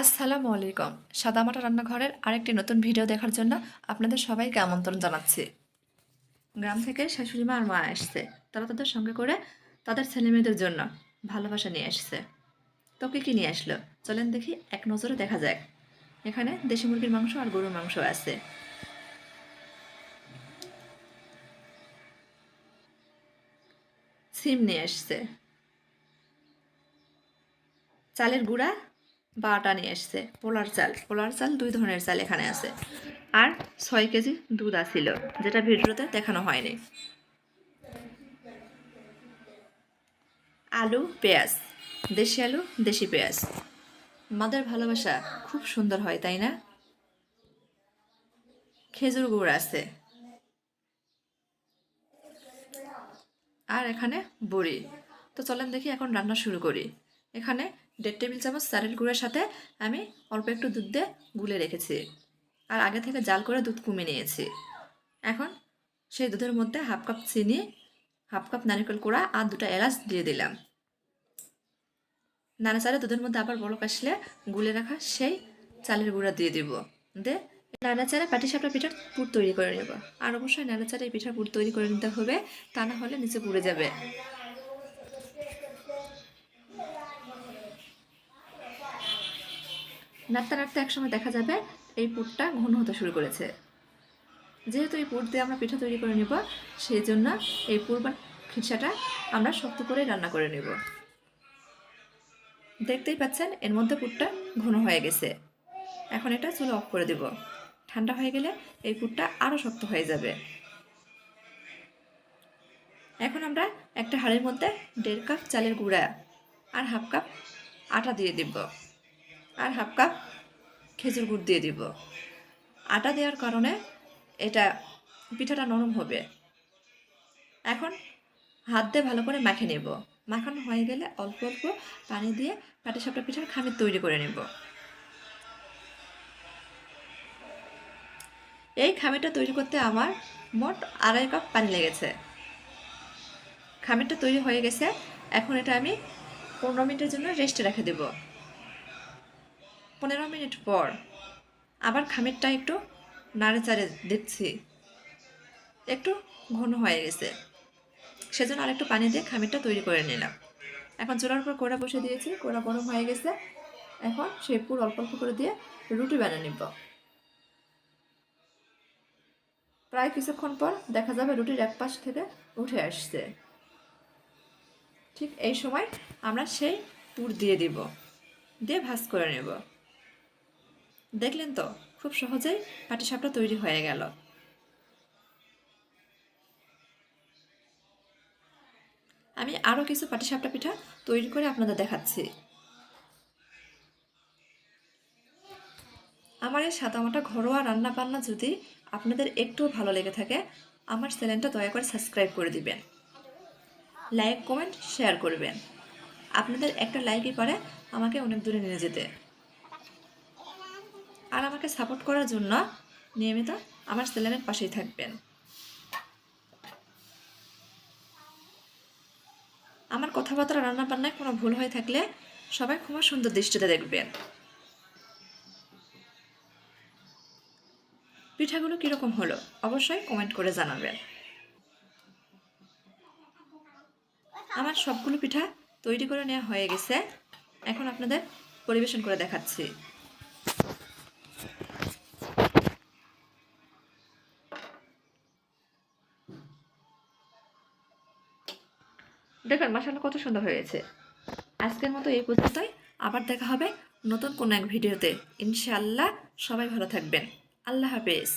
আসসালামু আলাইকুম। সাদামাটা রান্নাঘরের আরেকটি নতুন ভিডিও দেখার জন্য আপনাদের সবাইকে আমন্ত্রণ জানাচ্ছি। গ্রাম থেকে শাশুড়ি মা আর মা আসছে তারা তাদের সঙ্গে করে তাদের ছেলে মেয়েদের জন্য ভালোবাসা নিয়ে আসছে তো কী কী নিয়ে আসলো? চলেন দেখি এক নজরে দেখা যাক। এখানে দেশি মুরগির মাংস আর গরুর মাংস আছে। সিম নিয়ে আসছে চালের গুঁড়া বা আটা নিয়ে এসছে। পোলার চাল। পোলার চাল দুই ধরনের চাল এখানে আছে। আর ছয় কেজি দুধ আসিল যেটা ভিডিওতে দেখানো হয়নি। আলু, পেঁয়াজ। দেশি আলু, দেশি পেঁয়াজ। মাদের ভালোবাসা খুব সুন্দর হয়, তাই না? খেজুর গুড় আছে। আর এখানে বড়ি। তো চলেন দেখি এখন রান্না শুরু করি। এখানে দেড় টেবিল চামচ চালের গুঁড়ের সাথে আমি অল্প একটু দুধ দিয়ে গুলে রেখেছি। আর আগে থেকে জাল করে দুধ কমে নিয়েছি। এখন সেই দুধের মধ্যে হাফ কাপ চিনি, হাফ কাপ নারকেল কোড়া আর দুটো এলাচ দিয়ে দিলাম। নানা চালে দুধের মধ্যে আবার বড় আসলে গুলে রাখা সেই চালের গুঁড়া দিয়ে দিব। দে নানা চারে পাটি সাপটা পিঠার পুর তৈরি করে নেব। আর অবশ্যই নানা চারে এই পিঠার পুর তৈরি করে নিতে হবে, তা না হলে নিচে পুড়ে যাবে। নাড়তে নাড়তে একসময় দেখা যাবে এই পুরটা ঘন হতে শুরু করেছে। যেহেতু এই পুর দিয়ে আমরা পিঠা তৈরি করে নেব সেই জন্য এই পুর বা খিরসাটা আমরা শক্ত করে রান্না করে নেব। দেখতেই পাচ্ছেন, এর মধ্যে পুরটা ঘন হয়ে গেছে। এখন এটা চুলো অফ করে দেব। ঠান্ডা হয়ে গেলে এই পুরটা আরও শক্ত হয়ে যাবে। এখন আমরা একটা হাড়ের মধ্যে দেড় কাপ চালের গুঁড়া আর হাফ কাপ আটা দিয়ে দিব। আর হাফ কাপ খেজুর গুড় দিয়ে দিব। আটা দেওয়ার কারণে এটা পিঠাটা নরম হবে। এখন হাত দিয়ে ভালো করে মাখে নেব। মাখানো হয়ে গেলে অল্প অল্প পানি দিয়ে পাটিসাপটা পিঠার খামির তৈরি করে নেব। এই খামিরটা তৈরি করতে আমার মোট আড়াই কাপ পানি লেগেছে। খামিরটা তৈরি হয়ে গেছে। এখন এটা আমি পনেরো মিনিটের জন্য রেস্টে রেখে দেবো। পনেরো মিনিট পর আবার খামিরটা একটু নাড়ে চাড়ে দিচ্ছি। একটু ঘন হয়ে গেছে। সেজন্য আরেকটু পানি দিয়ে খামিরটা তৈরি করে নিলাম। এখন চুলার উপর কোড়া বসে দিয়েছি, কোড়া গরম হয়ে গেছে। এখন সেই পুর অল্প অল্প করে দিয়ে রুটি বানিয়ে নিব। প্রায় কিছুক্ষণ পর দেখা যাবে রুটির এক পাশ থেকে উঠে আসছে। ঠিক এই সময় আমরা সেই পুর দিয়ে দিব, দিয়ে ভাজ করে নেব। দেখলেন তো, খুব সহজেই পাটিসাপটা তৈরি হয়ে গেল। আমি আরও কিছু পাটিসাপটা পিঠা তৈরি করে আপনাদের দেখাচ্ছি। আমার এই সাদামাটা ঘরোয়া রান্না বান্না যদি আপনাদের একটুও ভালো লেগে থাকে, আমার চ্যানেলটা দয়া করে সাবস্ক্রাইব করে দিবেন। লাইক, কমেন্ট, শেয়ার করবেন। আপনাদের একটা লাইকই পারে, আমাকে অনেক দূরে নিয়ে যেতে। আর আমাকে সাপোর্ট করার জন্য নিয়মিত আমার চ্যানেলের পাশেই থাকবেন। আমার কথাবার্তা রান্না বান্নায় কোনো ভুল হয়ে থাকলে সবাই খুব সুন্দর দৃষ্টিতে দেখবেন। পিঠাগুলো কীরকম হলো, অবশ্যই কমেন্ট করে জানাবেন। আমার সবগুলো পিঠা তৈরি করে নেওয়া হয়ে গেছে। এখন আপনাদের পরিবেশন করে দেখাচ্ছি। দেখুন মাসাল্লাহ কত সুন্দর হয়েছে। আজকের মতো এই পর্যন্তই। আবার দেখা হবে নতুন কোনো এক ভিডিওতে। ইনশাআল্লাহ সবাই ভালো থাকবেন। আল্লাহ হাফেজ।